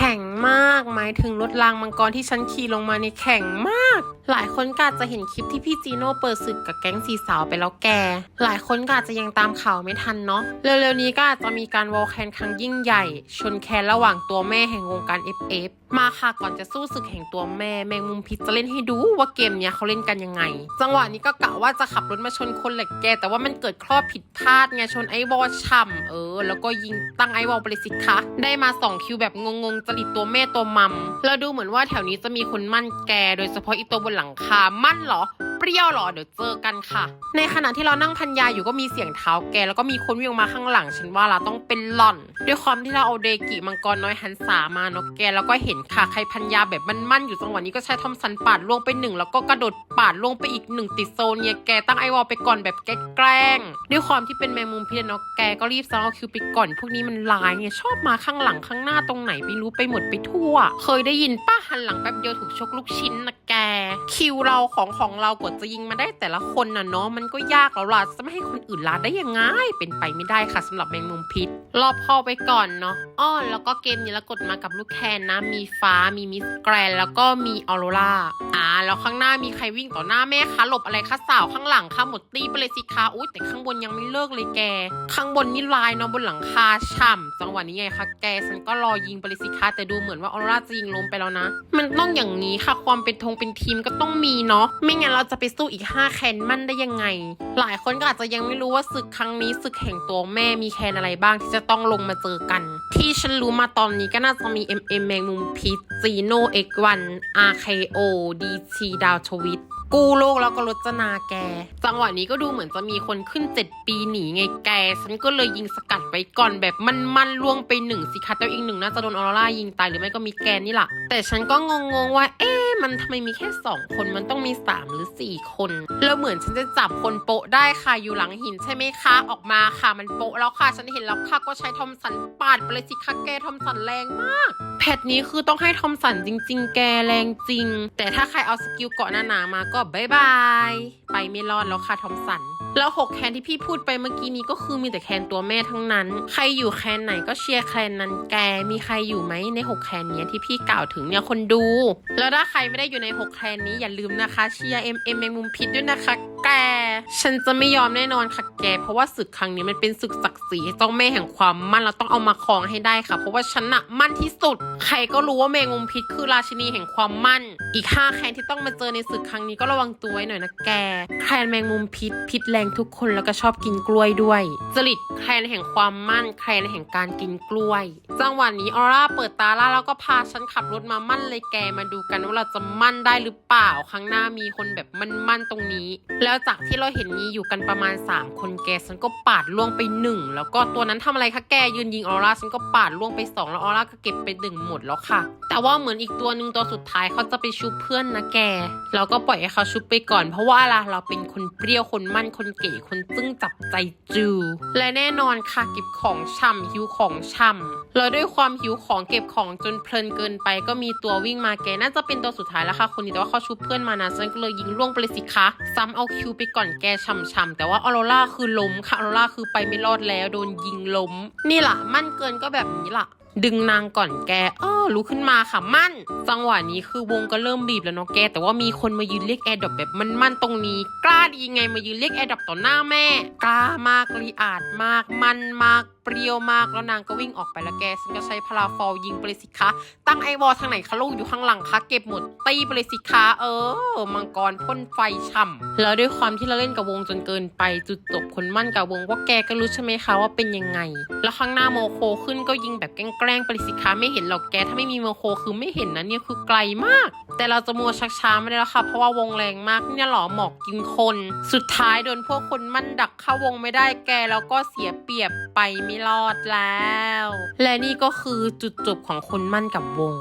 แข็งมากหมายถึงรถรางมังกรที่ฉันขี่ลงมาในแข็งมาก หลายคนก็อาจจะเห็นคลิปที่พี่จีโน่เปิดศึกกับแก๊งสีสาวไปแล้วแก หลายคนก็อาจจะยังตามข่าวไม่ทันเนาะเร็วๆนี้ก็อาจจะมีการวอลแคนครั้งยิ่งใหญ่ ชนแคนระหว่างตัวแม่แห่งวงการ FF มาค่ะก่อนจะสู้ศึกแห่งตัวแม่แมงมุมพิษจะเล่นให้ดูว่าเกมเนี้ยเขาเล่นกันยังไง จังหวะนี้ก็กะว่าจะขับรถมาชนคนแหละแก แต่ว่ามันเกิดข้อผิดพลาดไงชนไอ้วอช่ำเออ แล้วก็ยิงตั้งไอ้วอลไปเลยสิคะได้มาสองคิวแบบงงๆจริตตัวแม่ตัวมัมแล้วดูเหมือนว่าแถวนี้จะมีคนมั่นแก โดยเฉพาะอีตัวบนหลังคามั่นเหรอ เปรี้ยวหรอเดี๋ยวเจอกันค่ะ ในขณะที่เรานั่งพันยาอยู่ก็มีเสียงเท้าแก แล้วก็มีคนวิ่งมาข้างหลังฉันว่าเราต้องเป็นหล่อน ด้วยความที่เราเอาเดกิมังกรน้อยหันษามาเนาะแกแล้วก็เห็นค่ะใครพันยาแบบมั่นๆอยู่จังหวะนี้ก็ใช้ทอมสันปาดล่วงไปหนึ่งแล้วก็กระโดดปาดล่วงไปอีกหนึ่งติดโซนเนี่ยแกตั้งไอวอลไปก่อนแบบแกล้งด้วยความที่เป็นแมงมุมพิษเนาะแกก็รีบซ้อมเอาคิวไปก่อนพวกนี้มันลายไงชอบมาข้างหลังข้างหน้าตรงไหนไม่รู้ไปหมดไปทั่ว เคยได้ยินป้าหันหลังแป๊บเดียวถูกชกลูกชิ้นนะแก คิวเราของของเรากดจะยิงมาได้แต่ละคนน่ะเนาะมันก็ยากแล้วล่ะจะไม่ให้คนอื่นลาได้ยังไง เป็นไปไม่ได้ค่ะสำหรับแมงมุมพิษ รอบพอไปก่อนเนาะอ้อแล้วก็เกมนี้ล้วกดมากับลูกแคนนะ มีฟ้ามีมิสแกรนแล้วก็มีออโรราอ่าแล้วข้างหน้ามีใครวิ่งต่อหน้าแม่คะหลบอะไรคะสาวข้างหลังคะหมดตีไปเลยสิคะอุ้ยแต่ข้างบนยังไม่เลิกเลยแก ข้างบนนี่ลายเนาะบนหลังคาฉ่ำจังหวะนี้ไงคะแกฉันก็รอยิงไปเลยสิคะแต่ดูเหมือนว่าออโรราจะยิงล้มไปแล้วนะ มันต้องอย่างนี้ค่ะความเป็นธงเป็นทีมก็ต้องมีเนาะไม่งั้นเราจะไปสู้อีก 5 แคนมั่นได้ยังไง หลายคนก็อาจจะยังไม่รู้ว่าศึกครั้งนี้ศึกแห่งตัวแม่มีแคนอะไรบ้างที่จะต้องลงมาเจอกัน ที่ฉันรู้มาตอนนี้ก็น่าจะมี MM แมงมุมพิษจีโน X1 RKO DT ดาวทวิต กู้โลกแล้วก็รจนาแก จังหวะนี้ก็ดูเหมือนจะมีคนขึ้น 7 ปีหนีไงแก ฉันก็เลยยิงสกัดไปก่อนแบบมันมันๆล่วงไปหนึ่งสิคะแต่อีกหนึ่งน่าจะโดนออรรายิงตายหรือไม่ก็มีแกนนี่แหละแต่ฉันก็งงๆว่า เอ๊ะมันทำไมมีแค่ 2 คนมันต้องมี 3 หรือ 4 คน แล้วเหมือนฉันจะจับคนโปะได้ค่ะอยู่หลังหินใช่ไหมคะออกมาค่ะมันโปะแล้วค่ะฉันเห็นแล้วค่ะก็ใช้ทอมสันปาดไปเลยสิคะแกทอมสันแรงมากแพทนี้คือต้องให้ทอมสันจริง ๆ แกแรงจริง แต่ถ้าใครเอาสกิลเกาะหนาๆมาก็ก็บายบาย ไปไม่รอดแล้วค่ะทอมสัน แล้วหกแคนที่พี่พูดไปเมื่อกี้นี้ก็คือมีแต่แคนตัวแม่ทั้งนั้น ใครอยู่แคนไหนก็เชียร์แคนนั้นแก มีใครอยู่ไหมในหกแคนเนี้ยที่พี่กล่าวถึงเนี่ยคนดู แล้วถ้าใครไม่ได้อยู่ในหกแคนนี้อย่าลืมนะคะเชียร์เอ็มเอ็มแมงมุมพิษด้วยนะคะแก ฉันจะไม่ยอมแน่นอนค่ะแก เพราะว่าศึกครั้งนี้มันเป็นศึกศักดิ์ศรีเจ้าแม่แห่งความมั่นเราต้องเอามาครองให้ได้ค่ะ เพราะว่าฉันน่ะมั่นที่สุด ใครก็รู้ว่าแมงมุมพิษคือราชินีแห่งความมั่น อีกห้าแคนที่ต้องมาเจอในศึกครั้งนี้ก็ระวังตัวไว้หน่อยนะแก แคนแมงมุมพิษพิษแรงทุกคนแล้วก็ชอบกินกล้วยด้วย จริตแคนแห่งความมั่นแคนแห่งการกินกล้วย จังหวะนี้ออร่าเปิดตาล่าแล้วก็พาฉันขับรถมามั่นเลยแกมาดูกันว่าเราจะมั่นได้หรือเปล่าครั้งหน้ามีคนแบบมั่นๆตรงนี้ แล้วจากที่เราเห็นมีอยู่กันประมาณ 3 คนแกฉันก็ปาดล่วงไปหนึ่งแล้วก็ตัวนั้นทำอะไรคะแกยืนยิงออร่าฉันก็ปาดล่วงไปสองแล้วออร่าก็เก็บไปหนึ่งหมดแล้วค่ะ แต่ว่าเหมือนอีกตัวหนึ่งตัวสุดท้ายเขาจะไปชุบเพื่อนนะแกเราก็ปล่อยให้เขาชุบไปก่อน เพราะว่าอะไรเราเป็นคนเปรี้ยวคนมั่นคนเก๋คนซึ่งจับใจจูและแน่นอนค่ะเก็บของช่ำหิวของช่ำแล้วด้วยความหิวของเก็บของจนเพลินเกินไป ก็มีตัววิ่งมาแกน่าจะเป็นตัวสุดท้ายแล้วค่ะคนนี้แต่ว่าเขาชุบเพื่อนมานะฉันก็เลยยิงล่วงไปเลยสิคะซ้ำเอาคิวไปก่อนแกช่ำๆแต่ว่าออโรราคือล้มค่ะออโรราคือไปไม่รอดแล้วโดนยิงล้ม นี่ล่ะ มั่นเกินก็แบบนี้ล่ะ ดึงนางก่อนแก เออลุกขึ้นมาค่ะ มั่น จังหวะนี้คือวงก็เริ่มบีบแล้วเนาะแก แต่ว่ามีคนมายืนเรียกแอร์ดรอปแบบมันมั่นตรงนี้ กล้าดีไงมายืนเรียกแอร์ดรอปต่อหน้าแม่กล้ามากรีอาดมากมันมาก เปรี้ยวมากแล้วนางก็วิ่งออกไปแล้วแกฉันก็ใช้พาราฟอลยิงไปเลยสิคะ ตั้งไอวอลทางไหนคะลูกอยู่ข้างหลังคะเก็บหมดตีไปเลยสิคะเออ มังกรพ่นไฟช่ำแล้วด้วยความที่เราเล่นกับวงจนเกินไปจุดจบคนมั่นกับวงว่าแกก็รู้ใช่ไหมคะว่าเป็นยังไง แล้วข้างหน้าโมโคขึ้นก็ยิงแบบแกล้งไปเลยสิคะไม่เห็นหรอกแกถ้าไม่มีโมโคคือไม่เห็นนะเนี่ยคือไกลมาก แต่เราจะมัวชักช้าไม่ได้แล้วค่ะเพราะว่าวงแรงมากเนี่ยหรอหมอกกินคน สุดท้ายโดนพวกคนมั่นดักเข้าวงไม่ได้แกแล้วก็เสียเปรียบไปไม่รอดแล้ว และนี่ก็คือจุดจบของคนมั่นกับวง